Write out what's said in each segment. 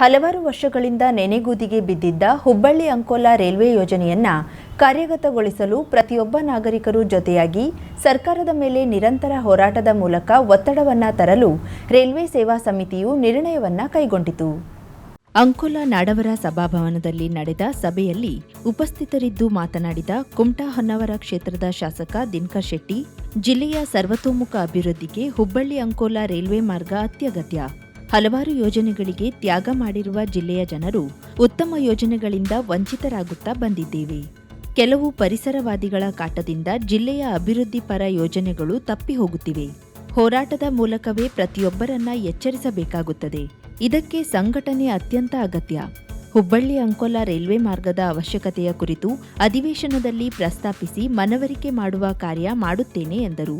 ಹಲವಾರು ವರ್ಷಗಳಿಂದ ನೆನೆಗುದಿಗೆ ಬಿದ್ದಿದ್ದ ಹುಬ್ಬಳ್ಳಿ ಅಂಕೋಲಾ ರೈಲ್ವೆ ಯೋಜನೆಯನ್ನ ಕಾರ್ಯಗತಗೊಳಿಸಲು ಪ್ರತಿಯೊಬ್ಬ ನಾಗರಿಕರು ಜೊತೆಯಾಗಿ ಸರ್ಕಾರದ ಮೇಲೆ ನಿರಂತರ ಹೋರಾಟದ ಮೂಲಕ ಒತ್ತಡವನ್ನ ತರಲು ರೈಲ್ವೆ ಸೇವಾ ಸಮಿತಿಯು ನಿರ್ಣಯವನ್ನ ಕೈಗೊಂಡಿತು. ಅಂಕೋಲಾ ನಾಡವರ ಸಭಾಭವನದಲ್ಲಿ ನಡೆದ ಸಭೆಯಲ್ಲಿ ಉಪಸ್ಥಿತರಿದ್ದು ಮಾತನಾಡಿದ ಕುಮಟಾ ಹೊನ್ನವರ ಕ್ಷೇತ್ರದ ಶಾಸಕ ದಿನಕರ್ ಶೆಟ್ಟಿ, ಜಿಲ್ಲೆಯ ಸರ್ವತೋಮುಖ ಅಭಿವೃದ್ಧಿಗೆ ಹುಬ್ಬಳ್ಳಿ ಅಂಕೋಲಾ ರೈಲ್ವೆ ಮಾರ್ಗ ಅತ್ಯಗತ್ಯ. ಹಲವಾರು ಯೋಜನೆಗಳಿಗೆ ತ್ಯಾಗ ಮಾಡಿರುವ ಜಿಲ್ಲೆಯ ಜನರು ಉತ್ತಮ ಯೋಜನೆಗಳಿಂದ ವಂಚಿತರಾಗುತ್ತಾ ಬಂದಿದ್ದೇವೆ. ಕೆಲವು ಪರಿಸರವಾದಿಗಳ ಕಾಟದಿಂದ ಜಿಲ್ಲೆಯ ಅಭಿವೃದ್ಧಿ ಪರ ಯೋಜನೆಗಳು ತಪ್ಪಿ ಹೋಗುತ್ತಿವೆ. ಹೋರಾಟದ ಮೂಲಕವೇ ಪ್ರತಿಯೊಬ್ಬರನ್ನ ಎಚ್ಚರಿಸಬೇಕಾಗುತ್ತದೆ. ಇದಕ್ಕೆ ಸಂಘಟನೆ ಅತ್ಯಂತ ಅಗತ್ಯ. ಹುಬ್ಬಳ್ಳಿ ಅಂಕೋಲಾ ರೈಲ್ವೆ ಮಾರ್ಗದ ಅವಶ್ಯಕತೆಯ ಕುರಿತು ಅಧಿವೇಶನದಲ್ಲಿ ಪ್ರಸ್ತಾಪಿಸಿ ಮನವರಿಕೆ ಮಾಡುವ ಕಾರ್ಯ ಮಾಡುತ್ತೇನೆ ಎಂದರು.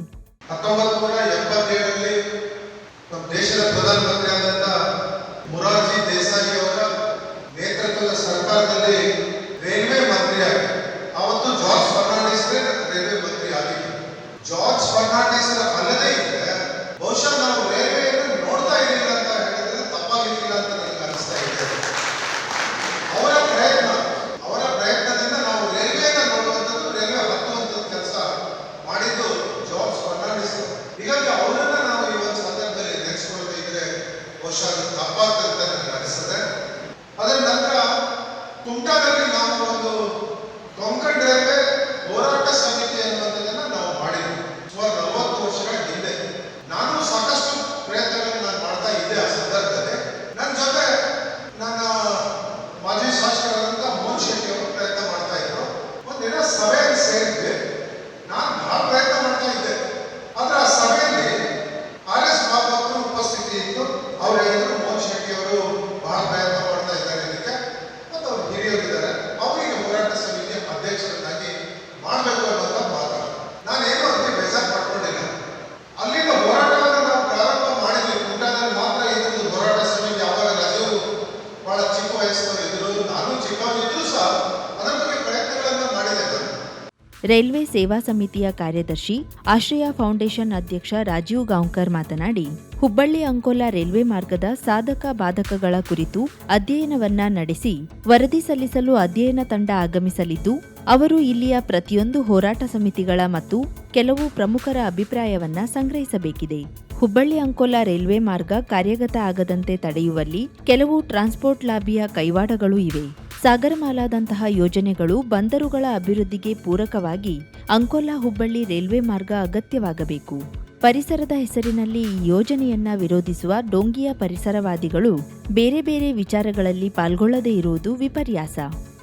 ರೈಲ್ವೆ ಸೇವಾ ಸಮಿತಿಯ ಕಾರ್ಯದರ್ಶಿ, ಆಶ್ರಯ ಫೌಂಡೇಶನ್ ಅಧ್ಯಕ್ಷ ರಾಜೀವ್ ಗಾಂವ್ಕರ್ ಮಾತನಾಡಿ, ಹುಬ್ಬಳ್ಳಿ ಅಂಕೋಲಾ ರೈಲ್ವೆ ಮಾರ್ಗದ ಸಾಧಕ ಬಾಧಕಗಳ ಕುರಿತು ಅಧ್ಯಯನವನ್ನ ನಡೆಸಿ, ವರದಿ ಸಲ್ಲಿಸಲು ಅಧ್ಯಯನ ತಂಡ ಆಗಮಿಸಲಿದ್ದು, ಅವರು ಇಲ್ಲಿಯ ಪ್ರತಿಯೊಂದು ಹೋರಾಟ ಸಮಿತಿಗಳ ಮತ್ತು ಕೆಲವು ಪ್ರಮುಖರ ಅಭಿಪ್ರಾಯವನ್ನ ಸಂಗ್ರಹಿಸಬೇಕಿದೆ. ಹುಬ್ಬಳ್ಳಿ ಅಂಕೋಲಾ ರೈಲ್ವೆ ಮಾರ್ಗ ಕಾರ್ಯಗತ ಆಗದಂತೆ ತಡೆಯುವಲ್ಲಿ ಕೆಲವು ಟ್ರಾನ್ಸ್ಪೋರ್ಟ್ ಲಾಬಿಯ ಕೈವಾಡಗಳು ಇವೆ. ಸಾಗರಮಾಲಾದಂತಹ ಯೋಜನೆಗಳು ಬಂದರುಗಳ ಅಭಿವೃದ್ಧಿಗೆ ಪೂರಕವಾಗಿ ಅಂಕೋಲಾ ಹುಬ್ಬಳ್ಳಿ ರೈಲ್ವೆ ಮಾರ್ಗ ಅಗತ್ಯವಾಗಬೇಕು. ಪರಿಸರದ ಹೆಸರಿನಲ್ಲಿ ಈ ಯೋಜನೆಯನ್ನ ವಿರೋಧಿಸುವ ಡೋಂಗಿಯ ಪರಿಸರವಾದಿಗಳು ಬೇರೆ ಬೇರೆ ವಿಚಾರಗಳಲ್ಲಿ ಪಾಲ್ಗೊಳ್ಳದೇ ಇರುವುದು ವಿಪರ್ಯಾಸ.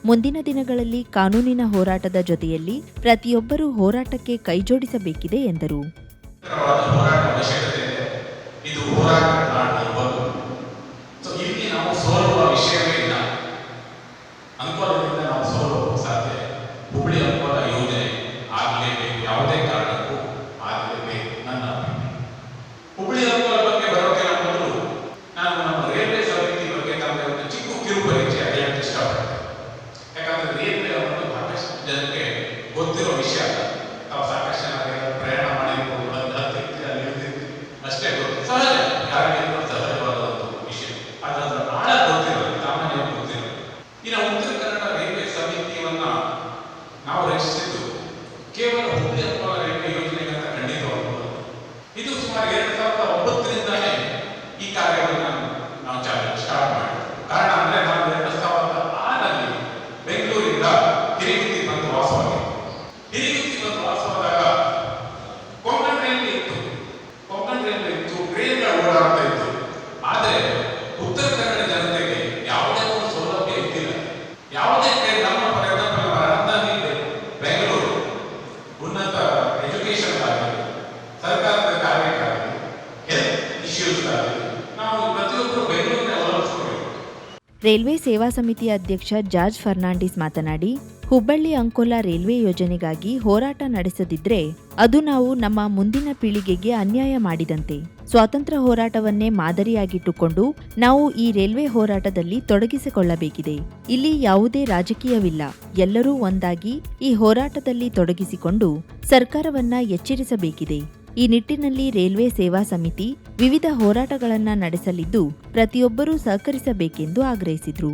ಮುಂದಿನ ದಿನಗಳಲ್ಲಿ ಕಾನೂನಿನ ಹೋರಾಟದ ಜೊತೆಯಲ್ಲಿ ಪ್ರತಿಯೊಬ್ಬರೂ ಹೋರಾಟಕ್ಕೆ ಕೈಜೋಡಿಸಬೇಕಿದೆ ಎಂದರು. ರೈಲ್ವೆ ಸೇವಾ ಸಮಿತಿ ಅಧ್ಯಕ್ಷ ಜಾರ್ಜ್ ಫರ್ನಾಂಡಿಸ್ ಮಾತನಾಡಿ, ಹುಬ್ಬಳ್ಳಿ ಅಂಕೋಲಾ ರೈಲ್ವೆ ಯೋಜನೆಗಾಗಿ ಹೋರಾಟ ನಡೆಸದಿದ್ರೆ ಅದು ನಾವು ನಮ್ಮ ಮುಂದಿನ ಪೀಳಿಗೆಗೆ ಅನ್ಯಾಯ ಮಾಡಿದಂತೆ. ಸ್ವಾತಂತ್ರ್ಯ ಹೋರಾಟವನ್ನೇ ಮಾದರಿಯಾಗಿಟ್ಟುಕೊಂಡು ನಾವು ಈ ರೈಲ್ವೆ ಹೋರಾಟದಲ್ಲಿ ತೊಡಗಿಸಿಕೊಳ್ಳಬೇಕಿದೆ. ಇಲ್ಲಿ ಯಾವುದೇ ರಾಜಕೀಯವಿಲ್ಲ. ಎಲ್ಲರೂ ಒಂದಾಗಿ ಈ ಹೋರಾಟದಲ್ಲಿ ತೊಡಗಿಸಿಕೊಂಡು ಸರ್ಕಾರವನ್ನ ಎಚ್ಚರಿಸಬೇಕಿದೆ. ಈ ನಿಟ್ಟಿನಲ್ಲಿ ರೈಲ್ವೆ ಸೇವಾ ಸಮಿತಿ ವಿವಿಧ ಹೋರಾಟಗಳನ್ನು ನಡೆಸಲಿದ್ದು ಪ್ರತಿಯೊಬ್ಬರೂ ಸಹಕರಿಸಬೇಕೆಂದು ಆಗ್ರಹಿಸಿದರು.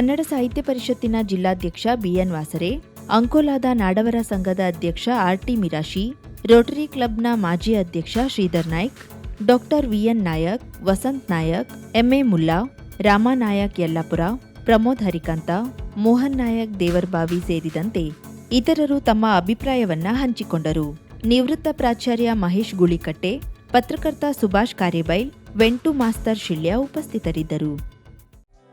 ಕನ್ನಡ ಸಾಹಿತ್ಯ ಪರಿಷತ್ತಿನ ಜಿಲ್ಲಾಧ್ಯಕ್ಷ ಬಿಎನ್ ವಾಸರೆ, ಅಂಕೋಲಾದ ನಾಡವರ ಸಂಘದ ಅಧ್ಯಕ್ಷ ಆರ್ಟಿ ಮಿರಾಶಿ, ರೋಟರಿ ಕ್ಲಬ್ನ ಮಾಜಿ ಅಧ್ಯಕ್ಷ Shridhar Naik, doctor VN Nayak, Vasant Nayak, MA Mulla Ramanayak Yallapur, Pramod Harikanta, Mohan Nayak Devarbavi ಸೇರಿದಂತೆ ಇತರರು ತಮ್ಮ ಅಭಿಪ್ರಾಯವನ್ನ ಹಂಚಿಕೊಂಡರು. ನಿವೃತ್ತ ಪ್ರಾಚಾರ್ಯ ಮಹೇಶ್ ಗುಳಿಕಟ್ಟೆ, ಪತ್ರಕರ್ತ ಸುಭಾಷ್ ಕಾರೇಬೈಲ್ ವೆಂಟು ಮಾಸ್ತರ್ ಶಿಳ್ಯ ಉಪಸ್ಥಿತರಿದ್ದರು.